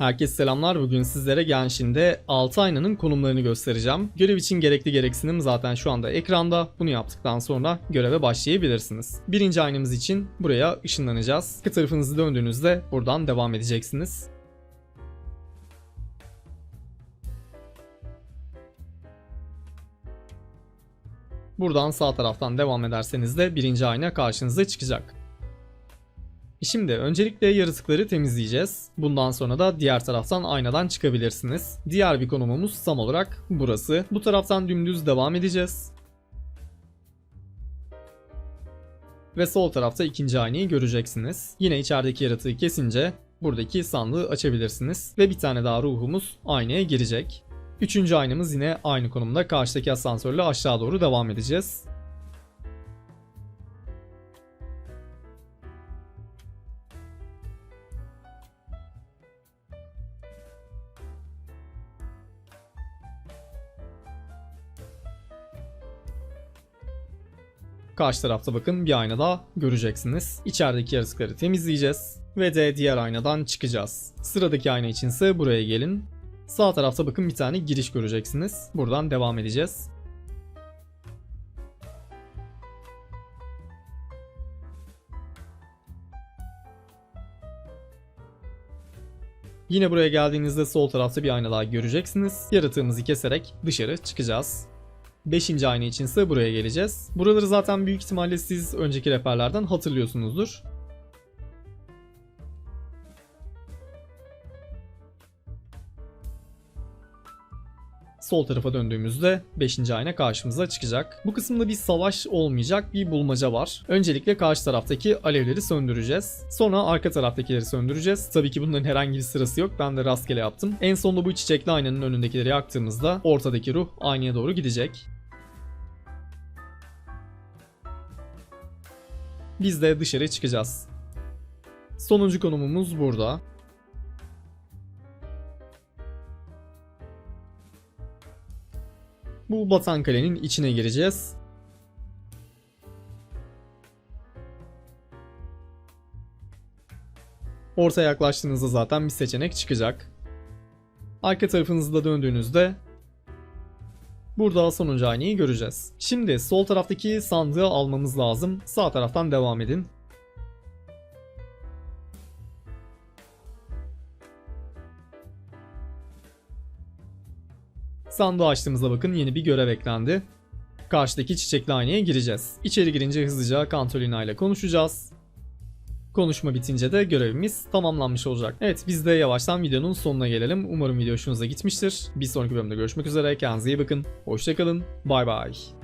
Herkese selamlar. Bugün sizlere Genshin'de 6 aynanın konumlarını göstereceğim. Görev için gerekli gereksinim zaten şu anda ekranda. Bunu yaptıktan sonra göreve başlayabilirsiniz. Birinci aynamız için buraya ışınlanacağız. İki tarafınızı döndüğünüzde buradan devam edeceksiniz. Buradan sağ taraftan devam ederseniz de birinci ayna karşınıza çıkacak. Şimdi öncelikle yaratıkları temizleyeceğiz. Bundan sonra da diğer taraftan aynadan çıkabilirsiniz. Diğer bir konumumuz tam olarak burası. Bu taraftan dümdüz devam edeceğiz. Ve sol tarafta ikinci aynayı göreceksiniz. Yine içerideki yaratığı kesince buradaki sandığı açabilirsiniz. Ve bir tane daha ruhumuz aynaya girecek. Üçüncü aynamız yine aynı konumda karşıdaki asansörle aşağı doğru devam edeceğiz. Karşı tarafta bakın bir ayna daha göreceksiniz. İçerideki yaratıkları temizleyeceğiz. Ve de diğer aynadan çıkacağız. Sıradaki ayna içinse buraya gelin. Sağ tarafta bakın bir tane giriş göreceksiniz. Buradan devam edeceğiz. Yine buraya geldiğinizde sol tarafta bir ayna daha göreceksiniz. Yaratığımızı keserek dışarı çıkacağız. Beşinci ayna içinse buraya geleceğiz. Buraları zaten büyük ihtimalle siz önceki rehberlerden hatırlıyorsunuzdur. Sol tarafa döndüğümüzde 5. ayna karşımıza çıkacak. Bu kısımda bir savaş olmayacak bir bulmaca var. Öncelikle karşı taraftaki alevleri söndüreceğiz. Sonra arka taraftakileri söndüreceğiz. Tabii ki bunların herhangi bir sırası yok. Ben de rastgele yaptım. En sonunda bu çiçekli aynanın önündekileri yaktığımızda ortadaki ruh aynaya doğru gidecek. Biz de dışarı çıkacağız. Sonuncu konumumuz burada. Bu batan kalenin içine gireceğiz. Ortaya yaklaştığınızda zaten bir seçenek çıkacak. Arka tarafınızda döndüğünüzde Burada sonuncu aynayı göreceğiz. Şimdi sol taraftaki sandığı almamız lazım. Sağ taraftan devam edin. Sandığı açtığımızda bakın yeni bir görev eklendi. Karşıdaki çiçekli aynaya gireceğiz. İçeri girince hızlıca Kantolina ile konuşacağız. Konuşma bitince de görevimiz tamamlanmış olacak. Evet biz de yavaştan videonun sonuna gelelim. Umarım video hoşunuza gitmiştir. Bir sonraki bölümde görüşmek üzere. Kendinize iyi bakın. Hoşçakalın. Bay bay.